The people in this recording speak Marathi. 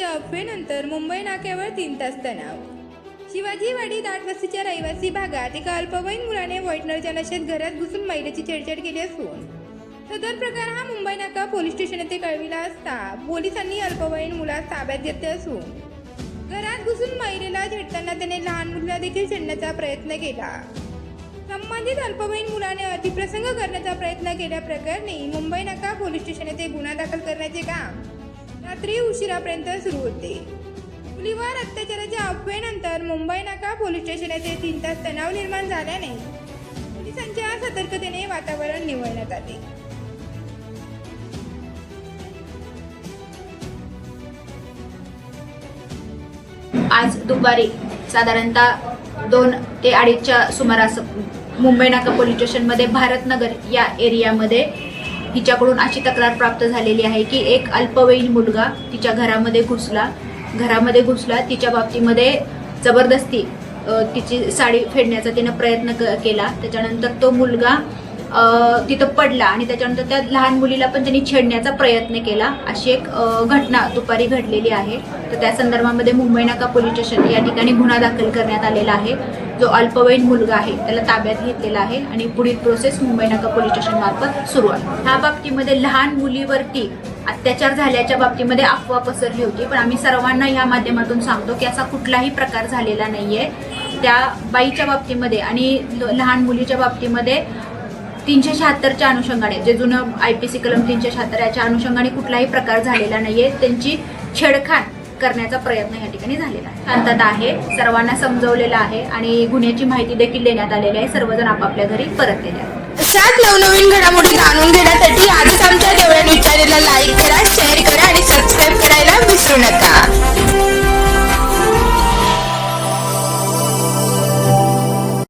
मुंबई नाक्यावर तीन तास तणाव. शिवाजीवाडी दाटवस्तीच्या रहिवासी भागात एका अल्पवयीन मुलाने व्हाईटनरच्या नशेत घरात घुसून महिलेची छेडछाड केली असून सदर प्रकार हा मुंबई नाका पोलीस स्टेशन येथे कळविला असता पोलिसांनी अल्पवयीन मुलास ताब्यात घेतले असून घरात घुसून महिलेला छेडताना त्याने लहान मुलीला देखील छेडण्याचा प्रयत्न केला. संबंधित अल्पवयीन मुलाने अतिप्रसंग करण्याचा प्रयत्न केल्याप्रकरणी मुंबई नाका पोलीस स्टेशन येथे गुन्हा दाखल करण्याचे काम रात्री उशिरापर्यंत सुरू होते. मुलीवर अत्याचाराच्या अफवेनंतर मुंबई नाका पोलीस स्टेशन येथे तीन तास तणाव निर्माण झाल्याने पोलिसांच्या सतर्कतेने वातावरण निवडण्यात आले. आज दुपारी साधारणतः दोन ते अडीचच्या सुमारास मुंबई नाका पोलीस स्टेशनमध्ये भारतनगर या एरियामध्ये हिच्याकडून अशी तक्रार प्राप्त झालेली आहे की एक अल्पवयीन मुलगा तिच्या घरामध्ये घुसला. घरामध्ये घुसला तिच्या बाबतीमध्ये जबरदस्ती तिची साडी फेडण्याचा तिनं प्रयत्न क- केला. त्याच्यानंतर तो मुलगा तिथं पडला आणि त्याच्यानंतर त्या लहान मुलीला पण त्यांनी छेडण्याचा प्रयत्न केला. अशी एक घटना दुपारी घडलेली आहे. तर त्या संदर्भामध्ये मुंबई नाका पोलीस स्टेशन या ठिकाणी गुन्हा दाखल करण्यात आलेला आहे. जो अल्पवयीन मुलगा आहे त्याला ताब्यात घेतलेला आहे आणि पुढील प्रोसेस मुंबई नाका पोलीस स्टेशन मार्फत सुरू आहे. ह्या बाबतीमध्ये लहान मुलीवरती अत्याचार झाल्याच्या बाबतीमध्ये अफवा पसरली होती. पण आम्ही सर्वांना ह्या माध्यमातून सांगतो की असा कुठलाही प्रकार झालेला नाहीये. त्या बाईच्या बाबतीमध्ये आणि ल- लहान मुलीच्या बाबतीमध्ये तीनशे शहात्तरच्या अनुषंगाने जे जुनं आय पी सी कलम तीनशे शहात्तर याच्या अनुषंगाने कुठलाही प्रकार झालेला नाहीये त्यांची छेडखाण करण्याचा प्रयत्न या ठिकाणी झालेला आहे. शांतता आहे सर्वांना समजवलेलं आहे आणि गुन्ह्याची माहिती देखील देण्यात आलेली आहे सर्वजण आपापल्या घरी परतलेले आहेत. सात नवनवीन घडामोडी जाणून घेण्यासाठी आजच आमच्या